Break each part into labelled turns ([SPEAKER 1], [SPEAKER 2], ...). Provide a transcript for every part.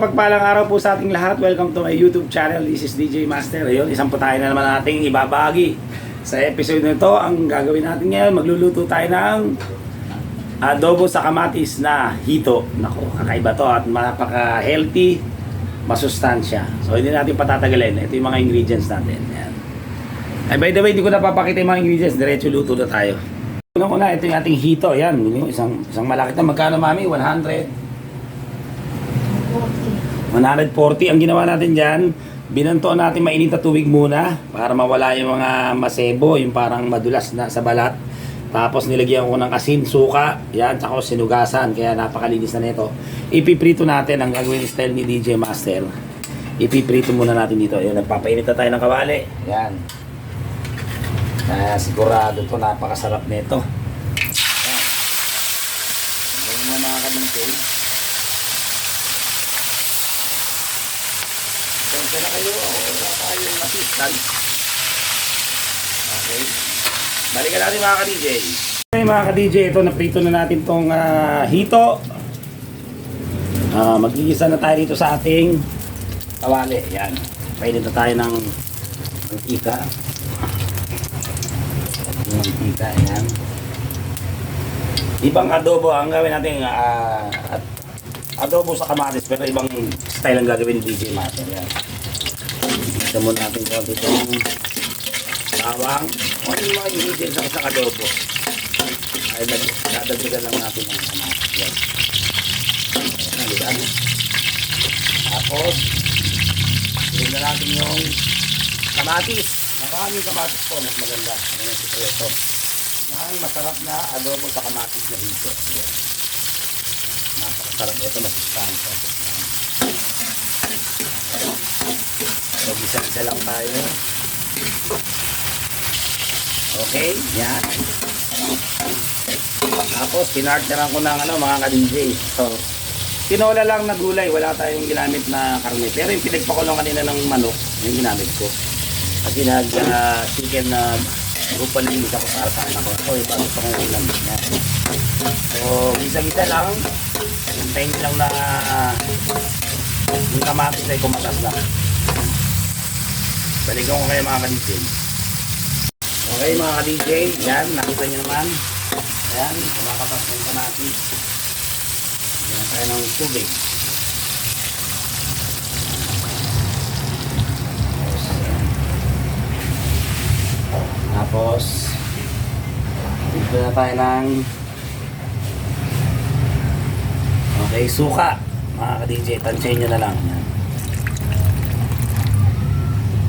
[SPEAKER 1] mapagpalang araw po sa ating lahat. Welcome to my YouTube channel. This is DJ Master. Ayun, isang po tayo na naman nating ibabagi. Sa episode na ito, ang gagawin natin ngayon, magluluto tayo ng adobo sa kamatis na hito. Nako, kakaiba to at napaka-healthy, masustansya. So, hindi natin patatagalin. Ito yung mga ingredients natin. Yan. Ay, by the way, hindi ko napapakita yung mga ingredients. Diretso luto na tayo. Unang-una, ito yung ating hito. Yan, yung isang, isang malaki na. Magkano, mami? 100? 140 ang ginawa natin dyan. Binanto natin mainit na tubig muna para mawala yung mga masebo, yung parang madulas na sa balat. Tapos nilagyan ko ng asin, suka, yan, tsaka sinugasan, kaya napakalinis na nito. Ipiprito natin ang gagawin style ni DJ Master. Ipiprito muna natin dito. Ayun, nagpapainit na tayo ng kawali. Yan. Kaya sigurado to napakasarap nito. Yan. Ganyan mo mga kamingkay. Na kayo. Wala tayo yung assistant. Okay. Balikan natin mga ka-DJ. Okay mga ka-DJ, ito naprito na natin tong ah, hito. Ah, magigisa na tayo dito sa ating kawali. Yan. Pwede na tayo ng mantika. Mantika, yan. Ibang adobo ang gawin natin at adobo sa kamatis pero ibang style ang gagawin ni DJ Master yan. Ito muna natin konti itong bawang o yung mga ingredients sa isang adobo ay dadagdagan lang natin ng kamatis yan. Ba? Tapos ilagay na natin yung kamatis. Maraming kamatis po, mas maganda. Ayan si Preto. Ang masarap na adobo sa kamatis na hito. Ayan. Napakasarap ito, masustansya. Ayan. So, isa-isa lang tayo. Okay, yan. Tapos, pinartneran ko ng ano, mga ka-DJ. So, tinola lang na gulay. Wala tayong ginamit na karne. Pero yung pinagpakulong kanina ng manok, yung ginamit ko. At nag uh, chicken na rupa ng isa ko para sa anak ko. So, ito gusto kong ulam. So, gisa-gisa lang. Hintayin lang na yung kamatis ay kumatas lang. Balikan ko kayo mga ka-DJ. Okay mga ka-DJ, yan, nakita nyo naman. Ayan, kumakatas na yung kamatis. Yan tayo ng tubig. Tapos, dito na tayo ng Okay, suka. Mga ka-DJ, tansyahin nyo na lang.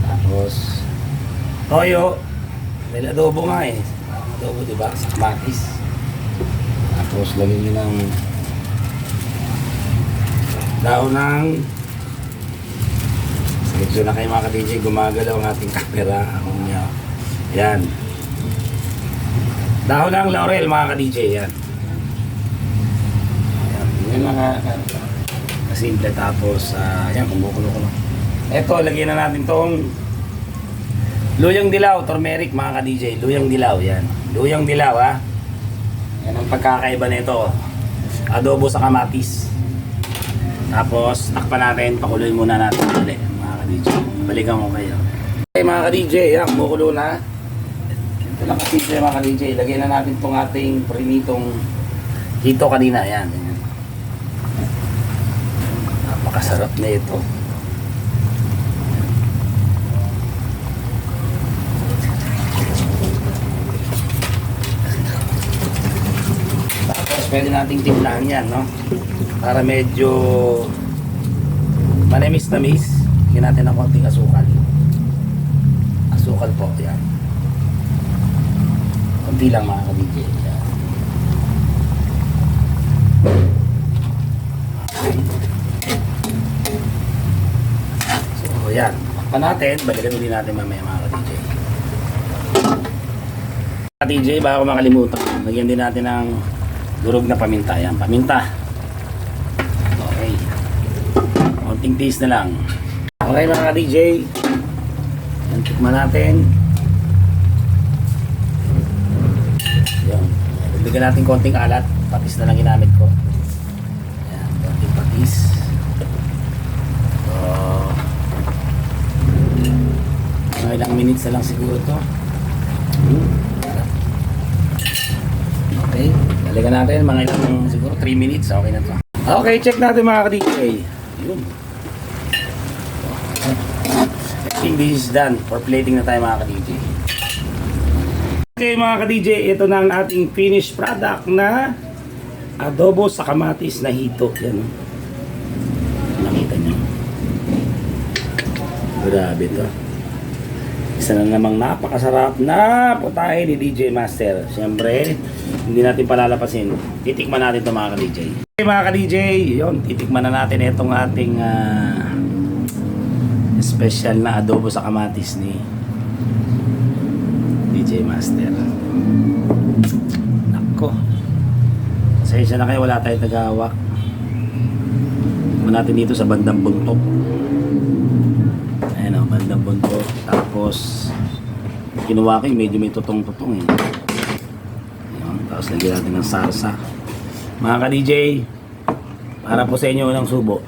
[SPEAKER 1] Tapos, toyo. May adobo nga eh. Adobo, di ba? Sa kamatis. Tapos, lagyan nyo ng daon ng Medyo na kayo mga ka-DJ, gumagalaw ang ating camera. Ako. Yan. Dahon ng laurel mga ka-DJ, yan. Yan, yan mga kasimple tapos, ah, yan, kumukulo ko lang. Ito, lagyan na natin tong luyang dilaw, turmeric mga ka-DJ. Luyang dilaw, yan. Luyang dilaw, ha. Yan ang pagkakaiba nito. Adobo sa kamatis. Tapos, takpan natin, pakuloy muna natin ulit, mga ka-DJ. Balikan ko kayo. Okay, mga ka-DJ, yan, kumukulo na. Ito lang kasi mga ka-DJ. Lagyan na natin itong ating prinitong hito kanina, yan. yan. Napakasarap na ito. Tapos pwede nating timplahan yan, no? Para medyo manamis-namis. Lagyan natin ng konting asukal. Asukal po, yan. Konti lang mga. Okay. So, yan. Pa natin, balikan ulit natin mamaya mga ka-DJ. Ka-DJ, baka ko makalimutan. Lagyan din natin ng durog na paminta. Yan, paminta. Okay. Konting taste na lang. Okay mga ka-DJ. Yan, tikman natin. bigyan natin konting alat. Patis na lang ginamit ko. Ayan konting patis. So mga ilang minutes na lang siguro to. Okay lalagyan natin. Mga ilang siguro 3 minutes. Ah, okay na to. Okay check natin mga ka-DJ yun. I think this is done. For plating na tayo mga ka-DJ Okay mga ka-DJ, ito na ang ating finished product na adobo sa kamatis na hito. Yan. oh. Nakita nyo. Grabe to. Isa na namang napakasarap na putahe ni DJ Master. Siyempre, hindi natin palalapasin. Titikman natin ito mga ka-DJ. Okay mga ka-DJ, yun, titikman na natin itong ating ah, special na adobo sa kamatis ni DJ Master. Nako. Pasensya na kayo, wala tayong tagahawak. Tikman natin dito sa bandang buntok. Ayan o, bandang buntok. Tapos, kinuha ko medyo may tutong-tutong eh. Ayan, tapos lagyan natin ng sarsa. Mga ka-DJ, para po sa inyo ng subo.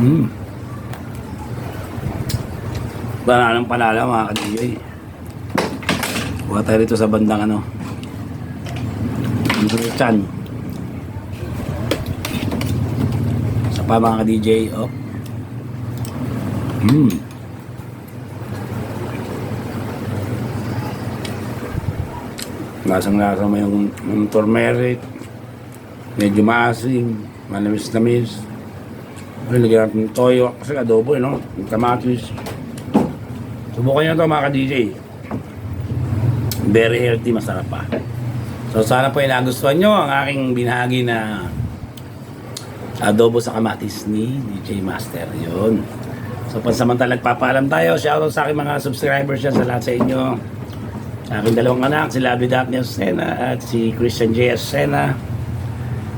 [SPEAKER 1] Mm. Bananang palala mga ka-DJ. Buka tayo rito sa bandang ano. Chan. Sa pa mga ka-DJ. Oh. Mm. Lasang lasa mo yung, yung turmeric. Medyo maasim. Manamis-namis. Ay, lagyan natin toyo. Kasi adobo, eh, no? Yung kamatis. Subukan nyo ito mga ka-DJ. Very healthy, masarap pa. So sana po ay nagustuhan nyo ang aking binahagi na adobo sa kamatis ni DJ Master. Yun. So pansamantala nagpapaalam tayo. Shoutout sa aking mga subscribers dyan sa lahat sa inyo. Sa aking dalawang anak, si Labi Daphne Sena at si Christian J.S. Sena.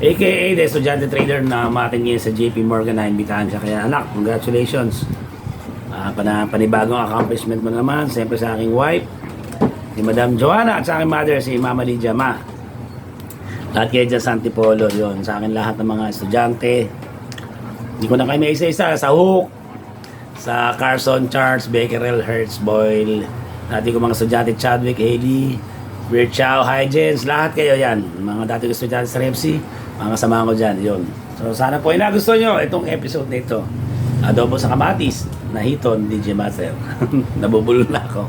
[SPEAKER 1] AKA the estudyante trader na matin ngayon sa JP Morgan na imbitahan siya. Kaya anak, congratulations. Ah, pana, panibagong accomplishment mo naman. Siyempre sa aking wife, si Madam Joanna at sa aking mother, si Mama Lydia Ma. Lahat kayo dyan sa Antipolo, yun. Sa akin lahat ng mga estudyante. Hindi ko na kayo may isa-isa. Sa Hook, sa Carson, Charles, Becquerel, Hertz, Boyle. Dati ko mga estudyante, Chadwick, Haley, Weird Chow, Hygens, lahat kayo yan. Mga dati ko estudyante sa REPSI, mga kasama ko dyan, yun. So sana po ay nagustuhan nyo itong episode na ito. Adobo sa kamatis, nahiton, DJ Master. Nabubulol na ako.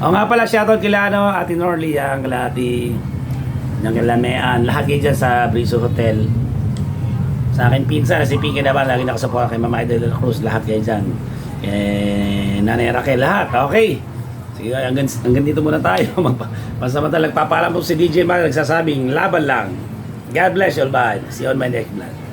[SPEAKER 1] O nga pala, shoutout kila ano, Ate Norly, ang kalati ng Kalamean, lahat kayo dyan sa Brizo Hotel. Sa akin pinsan, si Pinky naman, lagi nakasupport kay Mama Idol Cruz, lahat kayo dyan. Eh, Nanay Raquel, lahat. Okay. Sige, hanggang, hanggang dito muna tayo. Magpa- Pansamantala, nagpapaalam po si DJ Master, nagsasabing, laban lang. God bless you all, bye. See you on my next vlog.